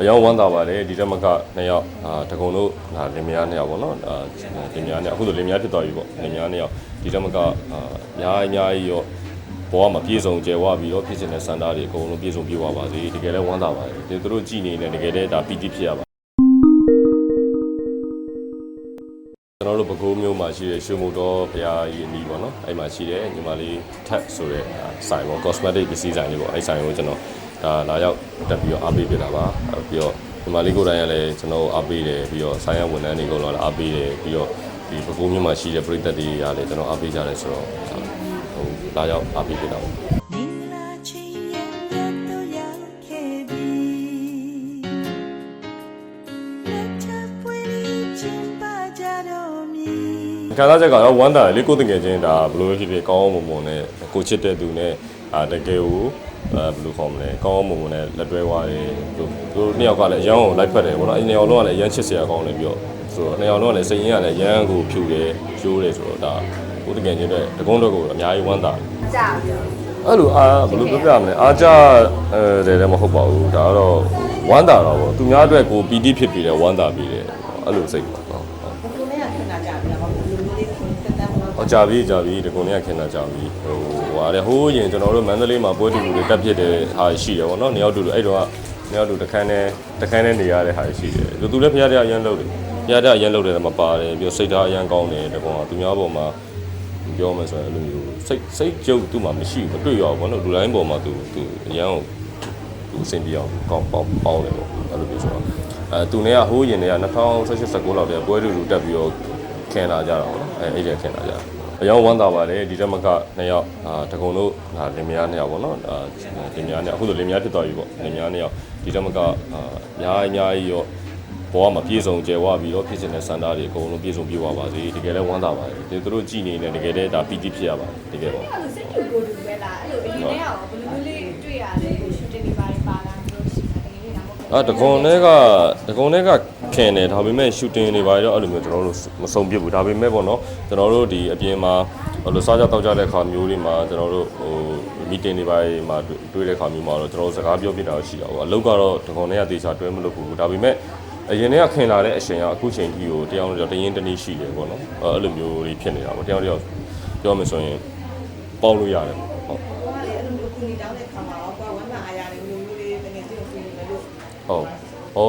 အယောင်ဝမ်းသာပါတယ်ဒီတက်မကနှစ်ယောက်အာတကုံတို့ဒါလင်မယားနှစ်ယောက်ပေါ့နော်အာလင်မယားနှစ်ယောက်အခုဆိုလင်မယားဖြစ်သွားပြီပေါ့လင်မယားနှစ်ယောက်ဒီတက်မကအာအများကြီးအများကြီးရောဘောကမပြေဆုံးကျဲဝပြီးတော့ဖြစ်နေတဲ့စန္ဒာတွေအကုန်လုံးပြေဆုံးပြေဝပါစေတကယ်လည်းဝမ်းသာပါတယ်ဒီသူတို့ကြည်နေနေတကယ်လည်းဒါပီတိဖြစ်ရပါကျွန်တော်တို့ပဲခူးမျိုးမှာရှိတဲ့ရွှေမိုတော်ဘုရားကြီးအနီးပေါ့နော်အဲ့မှာရှိတဲ့ညီမလေးထက်ဆိုတဲ့ဆိုင်ပေါ့ cosmetic ပစ္စည်းဆိုင်လေးပေါ့အဲ့ဆိုင်ကိုကျွန်တော် ဒါလာရောက်တက်ပြီးတော့အားပေးပြတာပါအဲ့ပြီးတော့ညီမလေးကိုယ်တိုင်ကလည်းကျွန်တော်အားပေးတယ်ပြီးတော့ဆိုင်ရဝန်ထမ်းတွေကုန်တော့အားပေးတယ်ပြီးတော့ဒီပဲခူးမျိုးမှာရှိတဲ့ပြည်သက်တွေကလည်းကျွန်တော်အားပေးကြတယ်ဆိုတော့ဟိုလာရောက်အားပေးပြတာပေါ့မင်္ဂလာချီရဲ့လက်တို့ရောက်ခဲ့ပြီလက်ချပွေးချင်းပါကြတော့မည်ခံစားချက်ကတော့ဝမ်းသာတယ်လေကိုယ်တကယ်ချင်းဒါဘယ်လိုပဲဖြစ်ဖြစ်ကောင်းအောင်မွန်မွန်နဲ့ကိုချစ်တဲ့သူနဲ့အာတကယ်ကို အဲဘယ်လိုခေါ်မလဲကောင်းအောင်မွန်မွန်နဲ့လက်တွဲသွားတယ်သူသူတို့နှစ်ယောက်ကလည်းအရန်ကိုလိုက်ဖက်တယ်ပေါ့နော်အဲဒီနှစ်ယောက်လုံးကလည်းအရန်ချစ်စရာကောင်းတယ်ပြီးတော့ဆိုတော့နှစ်ယောက်လုံးကလည်းစိတ်ရင်းကလည်းအရန်ကိုဖြူတယ်ကျိုးတယ်ဆိုတော့ဒါကိုယ်တကယ်ချင်းတဲ့တကုန်းတော့ကိုအများကြီးဝမ်းသာတယ်ကြာပြီအဲ့လိုအားဘယ်လိုပြောပြမလဲအားကြအဲတယ်လည်းမဟုတ်ပါဘူးဒါကတော့ဝမ်းသာတော့ပေါ့သူများအတွက်ကိုပီတိဖြစ်ပြီးတယ်ဝမ်းသာပြီးတယ်အဲ့လိုစိတ်ပါဟု တ်ဟုတ်ဘယ်လိုလဲခဏကြာပြီလားဘာလို့လူလေးကိုတက်တက်တော့ဟောကြာပြီကြာပြီဒီကုန်းလေးကခင်တာကြာပြီဟိုဟိုအားလေဟိုးရင်ကျွန်တော်တို့မန္တလေးမှာပွဲတူတူတွေတက်ဖြစ်တဲ့ဟာရှိတယ်ဗောနော်နေရောက်တူတူအဲ့တော့ကနေရောက်တူတခန်းနဲ့တခန်းနဲ့နေရတဲ့ဟာရှိတယ်သူသူလည်းဖရားတဲ့အရန်လုပ်တယ်ဖရားတဲ့အရန်လုပ်တယ်မပါတယ်ပြီးတော့စိတ်ဓာတ်အရန်ကောင်းတယ်တကောင်ကသူများပေါ်မှာပြောမယ်ဆိုရင်အဲ့လိုမျိုးစိတ်စိတ်ကြုတ်သူ့မှာမရှိဘူးမတွေ့ရဘူးဗောနော်လူတိုင်းပေါ်မှာသူသူအရန်ကိုသူအဆင်ပြေအောင်ကောင်းပေါင်းပေါင်းတယ်ဗောအဲ့လိုမျိုးဆိုတော့အဲသူနဲ့ကဟိုးရင်တွေက2018 19လောက်တည်းပွဲတူတူတက်ပြီးတော့ ခင်လာကြတာဗောနော်အဲအဲ့ဒီခင်လာကြတာအယောင်ဝမ်းသာပါတယ်ဒီတက်မကနှစ်ယောက်အာတကုံတို့ဒါလင်မယားနှစ်ယောက်ပေါ့နော်အာလင်မယားနှစ်ယောက်အခုဆိုလင်မယားဖြစ်သွားပြီပေါ့လင်မယားနှစ်ယောက်ဒီတက်မကအာအများကြီးအများကြီးရောဘောကမပြေဆုံးကျဲဝပြီးတော့ဖြစ်နေတဲ့စန္ဒာတွေအကုန်လုံးပြေဆုံးပြေဝပါစေတကယ်လည်းဝမ်းသာပါတယ်ဒီသူတို့ကြည်နေနေတကယ်လည်းဒါပီတိဖြစ်ရပါတယ်တကယ်ပေါ့အဲ့လိုစိတ်တူကိုတူပဲလားအဲ့လိုအရင်ကရောဘယ်လိုလေးတွေ့ရတယ်ရှူတင်တွေပါ အာတကုံတွေကတကုံတွေကခင်တယ်ဒါပေမဲ့ရှူတင်တွေပါတော့အဲ့လိုမျိုးကျွန်တော်တို့မဆုံးပြစ်ဘူးဒါပေမဲ့ပေါ့နော်ကျွန်တော်တို့ဒီအပြင်မှာဟိုလိုစားကြတောက်ကြတဲ့ခါမျိုးတွေမှာကျွန်တော်တို့ဟိုမီတင်တွေပါမှာတွေ့တဲ့ခါမျိုးမှာတော့ကျွန်တော်တို့စကားပြောပြတာရှိတာပေါ့အလုပ်ကတော့တကုံတွေကတေချာတွဲမလုပ်ဘူးဒါပေမဲ့အရင်တည်းကခင်လာတဲ့အချိန်ကအခုချိန်ကြီးကိုတရားဝင်တော့တရင်တနည်းရှိတယ်ပေါ့နော်အဲ့လိုမျိုးတွေဖြစ်နေတာပေါ့တရားတယောက်ပြောမယ်ဆိုရင်ပေါက်လို့ရတယ်ပေါ့ဟုတ်ဘာလဲအဲ့လိုမျိုးခုနေတောင်းတဲ့ခါမှာတော့ ဟုတ်။ဩ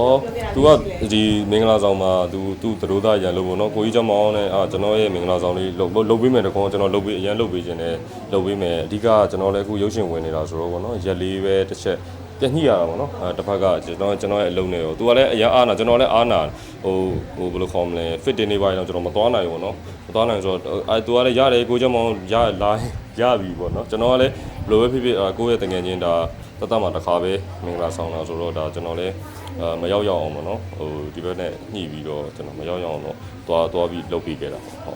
तू ကဒီမင်္ဂလာဆောင်မှာ तू तू သတို့သားရန်လို့ပေါ့နော်။ကိုကြီးကျောင်းမောင်းနဲ့အာကျွန်တော်ရဲ့မင်္ဂလာဆောင်လေးလုပ်လုပ်ပေးမယ်တကောကျွန်တော်လုပ်ပေးအရန်လုပ်ပေးခြင်းနဲ့လုပ်ပေးမယ်။အဓိကကျွန်တော်လည်းအခုရုပ်ရှင်ဝင်နေတာဆိုတော့ပေါ့နော်။ရက်လေးပဲတစ်ချက်ပြညှိရတာပေါ့နော်အဲတစ်ဖက်ကကျွန်တော်ကျွန်တော်ရဲ့အလုံးနဲ့ရော तू ကလည်းအရန်အားနာကျွန်တော်လည်းအားနာဟိုဟိုဘယ်လိုခေါ်မလဲ fit တင်နေပါရင်တော့ကျွန်တော်မသွားနိုင်ဘူးပေါ့နော်မသွားနိုင်ဆိုတော့အဲ तू ကလည်းရတယ်ကိုကျောင်းမောင်းရလာရပြီပေါ့နော်ကျွန်တော်ကလည်းဘယ်လိုပဲဖြစ်ဖြစ်အာကိုယ့်ရဲ့တငယ်ချင်းဒါ တတ်တတ်မှာတစ်ခါပဲမင်္ဂလာဆောင်တာဆိုတော့ဒါကျွန်တော်လည်းအာမရောက်ရအောင်ပေါ့နော်ဟိုဒီဘက်နဲ့ညှိပြီးတော့ကျွန်တော်မရောက်ရအောင်တော့သွားသွားပြီးလုပ်ပြီးခဲ့တာပေါ့ဟုတ်